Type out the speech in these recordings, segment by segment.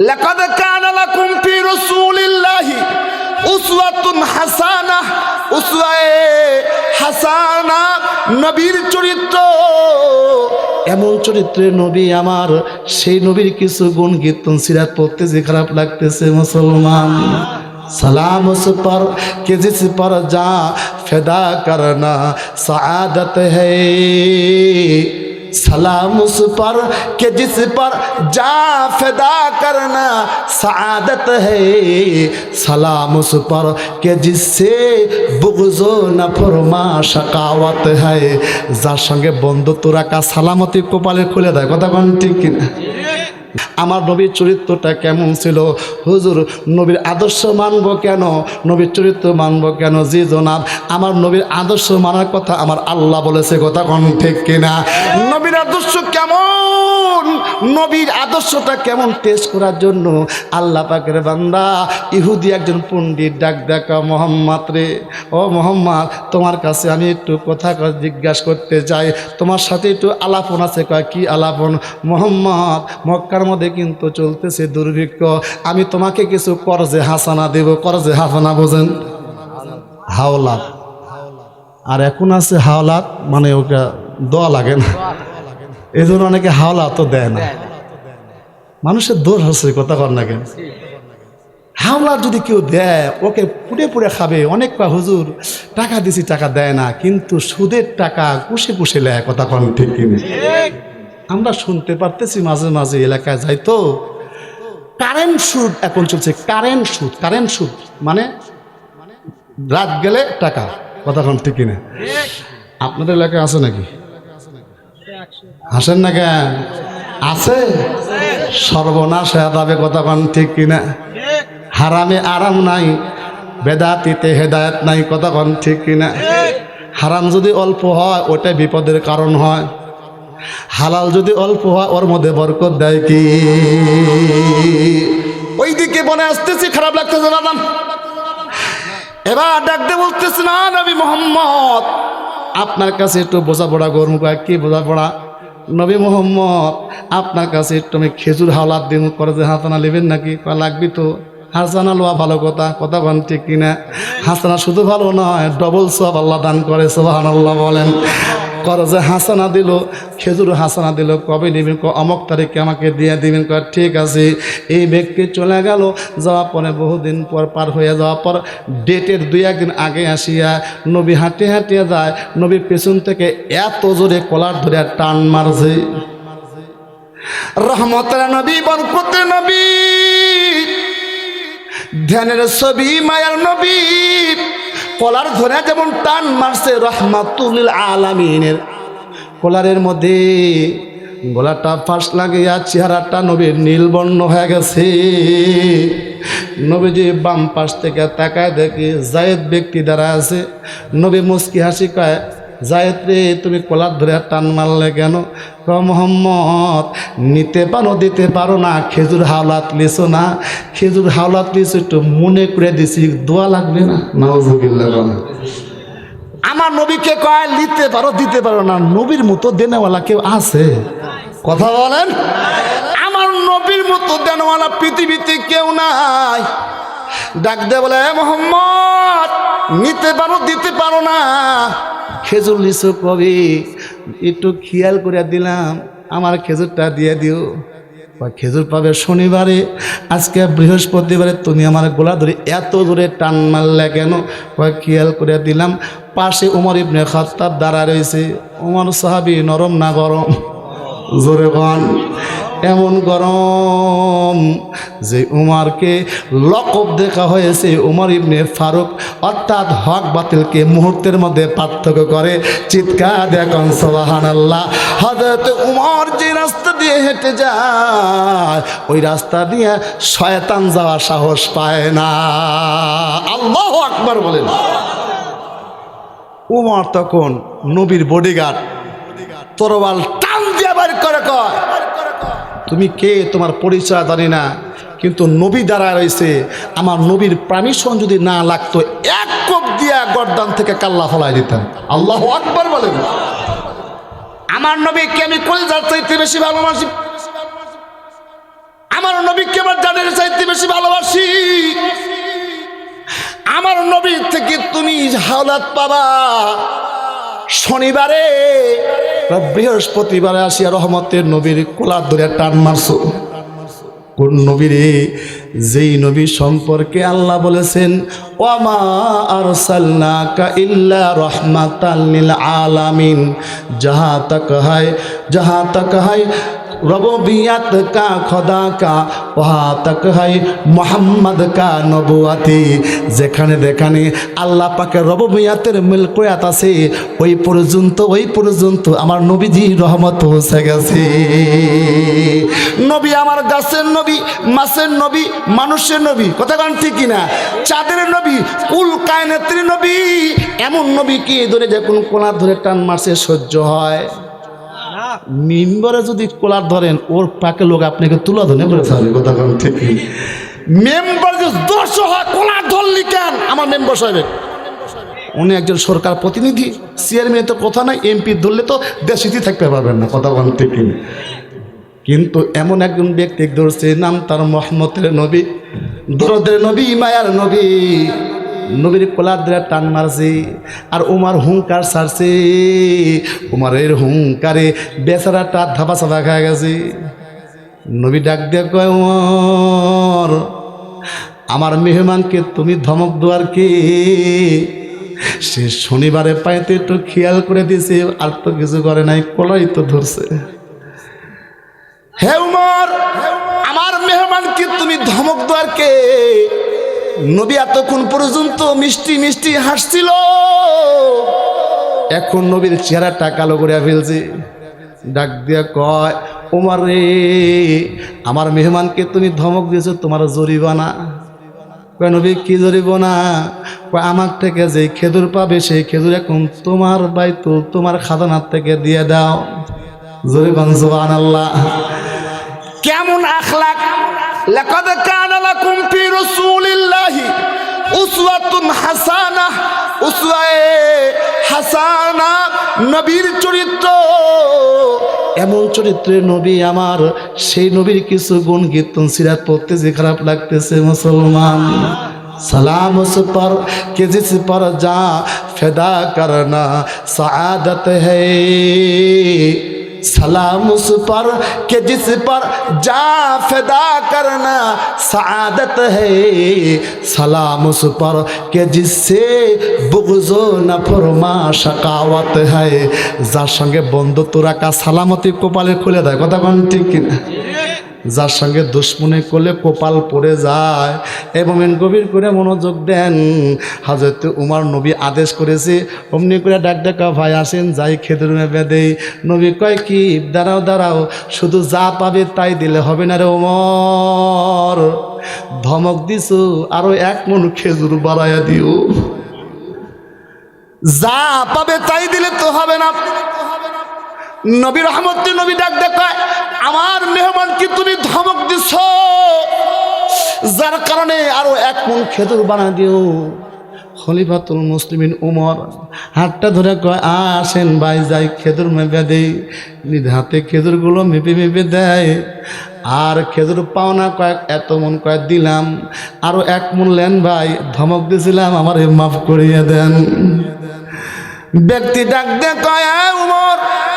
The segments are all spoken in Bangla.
لقد كان لكم في رسول الله أسوة حسنة, أسوة হাসানা নবীর চরিত্র। এমন চরিত্রের নবী আমার, সেই নবীর কিছু গুণ কীর্তন সিরাত পড়তে যে খারাপ লাগতেছে মুসলমান। সালাম পর কেজিসি পর যা, ফেদা করনা সাদত হে। সালাম উস পর কে জিস পর যা ফেদা করনা সাদত হালাম উস পর কে জিসে বুগজো না ফরমা সকাওয়াত হ্যাঁ যার সঙ্গে বন্ধুত্ব রাখা সালামতি কপালে খুলে দেয়। কথা কন ঠিক কিনা? আমার নবীর চরিত্রটা কেমন ছিল? হুজুর, নবীর আদর্শ মানব কেন? নবীর চরিত্র মানব কেন? জি জনাব, আমার নবীর আদর্শ মানার কথা আমার আল্লাহ বলেছে, কথা কোন ঠিক কিনা? নবীর আদর্শ কেমন? নবীর আদর্শটা কেমন টেস্ট করার জন্য? আল্লাহ পাকের বান্দা, ইহুদি একজন পণ্ডিত, ডাক দেখা মোহাম্মদ রে। ও মোহাম্মদ, তোমার কাছে আমি একটু কথা জিজ্ঞাসা করতে চাই। তোমার সাথে একটু আলাপন আছে কয়, কি আলাপন? মোহাম্মদ, মক্কার মধ্যে কিন্তু চলতেছে দুর্ভিক্ষ। আমি তোমাকে কিছু করজে হাসানা দেব, করজে হাসানা বোঝেন। হাওলাত। আর এখন আছে হাওলাত মানে ওটা দোয়া লাগে না। এই জন্য অনেকে হাওলাতও দেয় না। মানুষের দোষ হচ্ছে কথা কর না কেন? হাওলা যদি কেউ দেয় ওকে পুড়ে পুড়ে খাবে। অনেক পা হুজুর টাকা দিছি টাকা দেয় না কিন্তু সুদের টাকা কুশে কুশে নেয় কথা কন ঠিক কিনে? আমরা শুনতে পারতেছি মাঝে মাঝে এলাকায় যাই তো কারেন্ট সুদ এখন চলছে কারেন্ট সুদ কারেন্ট সুদ মানে রাত গেলে টাকা কথা কন ঠিক কিনে? আপনাদের এলাকায় আছে নাকি? হাসেন না কেন? আছে? সর্বনাশ হয়ে যাবে কন ঠিক কিনা? হারামে আরাম নাই, বেদাতিতে হেদায়ত নাই কন ঠিক কিনা? হারাম যদি অল্প হয় ওটা বিপদের কারণ হয়। হালাল যদি অল্প হয়, ওর মধ্যে বরকত দেয় কি? ওই দিকে বনে আসতেছি, খারাপ লাগতেছে দাদা এবার ডাকতে বলতেছে, না, নবী মোহাম্মদ। আপনার কাছে একটু বোঝাপড়া কয়, কি বোঝাপড়া? নবী মোহাম্মদ, আপনার কাছে একটু আমি খেজুর হাওলাত দিন করে যে হাসানা নেবেন নাকি? লাগবি তো। হাসানা লোয়া ভালো কথা কথা বান ঠিক কিনা? হাসানা শুধু ভালো নয় ডবল সব আল্লাহ দান করে সোহান আল্লাহ বলেন। কর যে হাসানা দিল, খেজুর হাসানা দিল, কবে নেবেন ক, অমক তারিখে আমাকে দিয়ে দিবেন কয় ঠিক আছে। এই ব্যক্তি চলে গেল, যাওয়ার পরে বহুদিন পর পার হয়ে যাওয়ার পর ডেটের দুই একদিন আগে আসিয়া নবী হাঁটে হাঁটিয়ে যায়, নবীর পেছন থেকে এত জোরে কলার ধরে টান মারছে। রহমতের নবী, বরকতের নবী, ধ্যানের ছবি, মায়ার নবী কলার ধরে যেমন টান মারছে রহমাতুল আলামিনের। কলারের মধ্যে গলাটা ফাঁস লাগিয়া চেহারাটা নবীর নীলবর্ণ হয়ে গেছে। নবীজি বাম পাশ থেকে তাকায় দেখি জায়েদ ব্যক্তি দ্বারা আছে। নবী মুস্কি হাসি কয় জায়েদ রে তুমি কলার ধরে টান মারলে কেন? ক মোহাম্মদ নিতে পারো দিতে পারো না খেজুর হাওলাত লিছো না? খেজুর হাওলাত লিছো একটু মনে করে দিছি দোয়া লাগবে না? নাউজুবিল্লাহ। আমার নবীকে কয় নিতে পারো দিতে পারো না নবীর মতো দেনেওয়ালা কেউ আছে? কথা বলেন? আমার নবীর মতো দেনওয়ালা পৃথিবীতে কেউ নাই। ডাক দে বলে "এ মোহাম্মদ নিতে পারো দিতে পারো না। খেজুর লিচু কবি, একটু খেয়াল করে দিলাম, আমার খেজুরটা দিয়ে দিও। বা খেজুর পাবে শনিবারে, আজকে বৃহস্পতিবারে তুমি আমার গোলা ধরে এত দূরে টান মারলে কেন? খেয়াল করে দিলাম, পাশে উমর ইবনে খত্তাব দাঁড়া রয়েছে। উমর সাহাবি নরম না গরম? জোরে বল। এমন গরম যে উমারকে লকব দেখা হয়েছে, উমর ইবনে ফারুক অর্থাৎ হক বাতিলকে মুহূর্তের মধ্যে পার্থক্য করে চিৎকার দেখুন সোহান আল্লাহ হজরত উমর যে রাস্তা দিয়ে হেঁটে যায়, ওই রাস্তা দিয়ে শয়তান যাওয়ার সাহস পায় না। আল্লাহ আকবার বলেন। উমর তখন নবীর বডিগার্ড তরবাল করে কয়। তুমি কে তোমার পরিচয় জানি না, কিন্তু নবী দ্বারা রয়েছে, আমার নবীর পারমিশন যদি না লাগতো, এক কোপ দিয়া গরদান থেকে কাল্লা ফলাই দিতাম। আল্লাহ আকবার বলেন। আমার নবীকে আমি কলিজার চাইতে বেশি ভালোবাসি। আমার নবীকে আমার জানের চাইতে বেশি ভালোবাসি। আমার নবীর থেকে তুমি হালাত পাবা। শনিবারে বৃহস্পতিবারে আসিয়া রহমতের নবীর কোলার ধরে টান মারছো। কোন নবীরে? যেই নবী সম্পর্কে আল্লাহ বলেছেন, ওয়ামা ইল্লা আলামিন। যাহা তাক হায়, যাহা তাক রবিয়াত কা খোদা কা, ওহা তক হাই মোহাম্মদ কা নবুয়াতি। যেখানে যেখানে আল্লাহ পাকে রবিয়াতের মিলকয়াত আছে, ওই পর্যন্ত ওই পর্যন্ত আমার নবীজি রহমত পৌঁছে গেছে। নবী আমার গাছের নবী, মাছের নবী, মানুষের নবী, কথা কারণ ঠিক কিনা চাঁদের নবী, কুল কায়নেত্রী নবী, এমন নবী কি ধরে যে কোন কোনার ধরে টান মারছে সহ্য হয়? মেম্বারে যদি কোলার ধরেন ওর পাকে লোক আপনাকে তুলা ধরে কথা ঠিক মেম্বার যে দোষ হয় কোলার ধরলি কেন? আমার মেম্বার সাহেবের। উনি একজন সরকার প্রতিনিধি চেয়ারম্যান তো কথা নাই এমপি ধরলে তো দেশিতে থাকতে পারবেন না কথা বলেন ঠিক কিন্তু এমন একজন ব্যক্তি ধরছে নাম তার মহম্মতের নবী দরদের নবী মায়ার নবী। নবীর কোলার ধরে টান মারছে, আর উমার হুঙ্কার ছাড়ছে। উমারের হুঙ্কারে বেচারাটা ধাপা চাপা খায় গেছে। নবী ডাক দিয়ে কয় আমার মেহমানকে তুমি ধমক দেওয়ার কে? সে শনিবারে পাইতে একটু খেয়াল করে দিয়েছে, আর তো কিছু করে নাই, কলাই তো ধরছে। হে উমর, আমার মেহমানকে তুমি ধমক দেওয়ার কে? নবী এতক্ষণ পর্যন্ত মিষ্টি মিষ্টি হাসছিল। এখন নবীর চেহারাটা কালো করে ফেলছে। ডাক দিয়া কয়, ওমার রে, আমার মেহমানকে তুমি ধমক দিয়েছ, তোমার জরিবানা কয়, নবী, কি জরিবানা কয়, আমার থেকে যে খেজুর পাবে, সেই খেজুর এখন তোমার বাইতুল, তোমার খাজানার থেকে দিয়ে দাও। জরিবান জবান আল্লাহ কেমন আখলাক? লাকাদ কানা লাকুম ফি রাসূলিল্লাহি উসওয়াতুন হাসানাহ উসওয়ায়ে হাসানা, নবীর চরিত্র। এমন চরিত্রে নবী আমার, সেই নবীর কিছু গুণ কীর্তন সিরাত পড়তে যে খারাপ লাগতেছে মুসলমান। সালাম সুপার কেজি কে পর যা, ফেদা করনা সাদত হে। سلام اس پر کہ جس پر جا فدا کرنا سعادت ہے سلام اس پر کہ جس سے بغض و نفرما شقاوت ہے যার সঙ্গে বন্ধুত্ব রাখা সালামতি কপালে খুলে দেয় কথা কোন ঠিক কিনা যার সঙ্গে দুশ্মনে করলে কপাল পড়ে যায়। এবং গভীর করে মনোযোগ দেন। হাজরত উমার নবী আদেশ করেছে, অমনি করে ডাক ডাকা ভাই আসেন, যাই খেদের বেঁধে। নবী কয়, কি? দাঁড়াও দাঁড়াও, শুধু যা পাবে তাই দিলে হবে না রে ওমর ধমক দিছো, আরও এক মন খেজুর বাড়াইয়া দিও। যা পাবে তাই দিলে তো হবে না। নবী রহমত নবী ডাক দেখায় আমার মেহমানকে তুমি ধমক দিছ? যার কারণে আরও এক মন খেজুর বানা দিও। খলিফাতুল মুসলিমিন উমর হাতটা ধরে কয় আসেন ভাই, যাই, খেজুর মেপে দেই। নিজ হাতে খেজুরগুলো মেপে মেপে দেয়। আর খেজুর পাওনা কয়েক এত মন কয়েক দিলাম। আরও এক মন লেন, ভাই, ধমক দিয়েছিলাম আমার মাফ করিয়ে দেন। ব্যক্তি ডাক দে কয় "এ উমর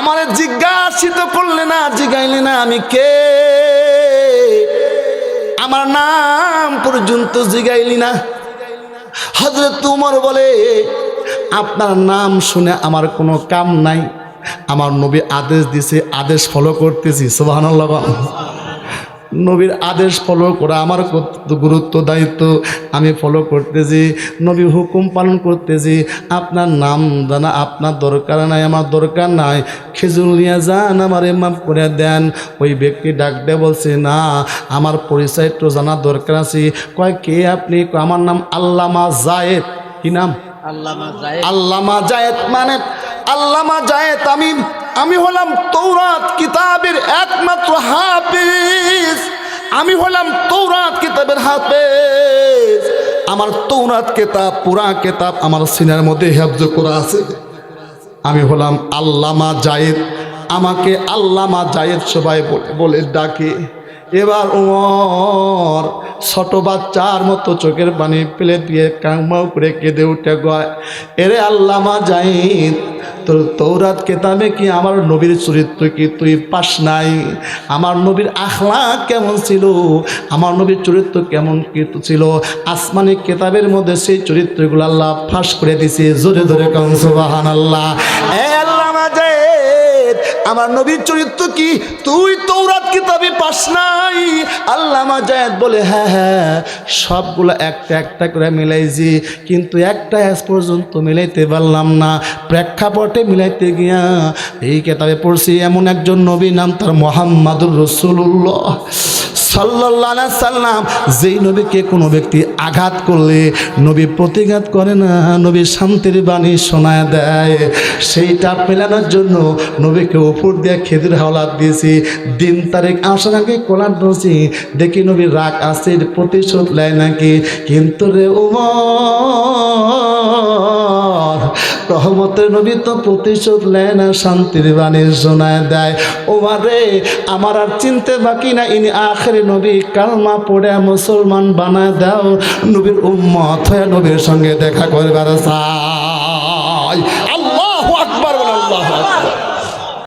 আমার জিজ্ঞাসিত করলে না, জিগাইলে না, আমি কে? আমার নাম পর্যন্ত জিগাইলি না। হজরত তুমর বলে, আপনার নাম শুনে আমার কোনো কাম নাই। আমার নবী আদেশ দিছে, আদেশ ফলো করতেছি সোহানুল্লাহ নবীর আদেশ ফলো করা আমার কত গুরুত্ব দায়িত্ব আমি ফলো করতেছি নবী হুকুম পালন করতেছি। আপনার নাম জানা আপনার দরকার নাই আমার দরকার নাই। খেজুর নিয়ে যান আমার মাফ করে দেন। ওই ব্যক্তি ডাক দিয়ে বলছে না আমার পরিচয় একটু জানার দরকার আছে। কয় কে আপনি? আমার নাম আল্লামা জায়েদ। কি নাম? আল্লামা জায়েদ। আল্লামা জায়েদ মানে আল্লামা জায়েদ আমি আমি হলাম তৌরাত কিতাবের একমাত্র হাফিজ। আমি হলাম তৌরাত কিতাবের হাফেজ। আমার তৌরাত কেতাব, পুরা কেতাব আমার সিনার মধ্যে হেফজ করা আছে। আমি হলাম আল্লামা জায়েদ। আমাকে আল্লামা জায়েদ সবাই বলে ডাকে। এবার ওমর ছোট বাচ্চার মতো চোখের পানি ফেলে দিয়ে কাংমাও করে কেঁদে উঠে, গয়, এরে আল্লামা জাহিদ তোর তৌরাত কেতাবে কি আমার নবীর চরিত্র কি তুই পাস নাই? আমার নবীর আখলা কেমন ছিল? আমার নবীর চরিত্র কেমন কি ছিল? আসমানি কেতাবের মধ্যে সেই চরিত্রগুলো আল্লাহ ফাঁস করে দিছে। জোরে ধরে কম সুবাহান আল্লাহ আল্লাহ আমার নবীর চরিত্র কি? তুই তৌরাত কিতাবে পাস নাই। আল্লাহ জায়দ বলে হ্যাঁ হ্যাঁ সবগুলো একটা একটা করে মিলাইছি, কিন্তু একটা আজ পর্যন্ত মিলাইতে পারলাম না। প্রেক্ষাপটে মিলাইতে গিয়া এই কেতাবে পড়ছি, এমন একজন নবী নাম তার মোহাম্মদুর রসুল্লাহ সাল্লাহ সাল্লাম, যেই নবীকে কোনো ব্যক্তি আঘাত করলে নবী প্রতিঘাত করে না, নবী শান্তির বাণী শোনায় দেয়। সেইটা পেলানোর জন্য নবীকে উপর দিয়ে খেদির হাওলাত দিয়েছি। দিন তারিখ আসার আগে কোলার ধরছি দেখি নবীর রাগ আসির প্রতিশোধ নেয় নাকি? কিন্তু রে উমর রহমতের নবী তো প্রতিশোধ নেয় না, শান্তির বাণী শোনায় দেয়। ও ওমারে, আমার আর চিনতে বাকি না ইনি আখেরে নবী, কালমা পড়ে মুসলমান বানায় দাও। নবীর উম্মত হয়ে নবীর সঙ্গে দেখা করবার চাই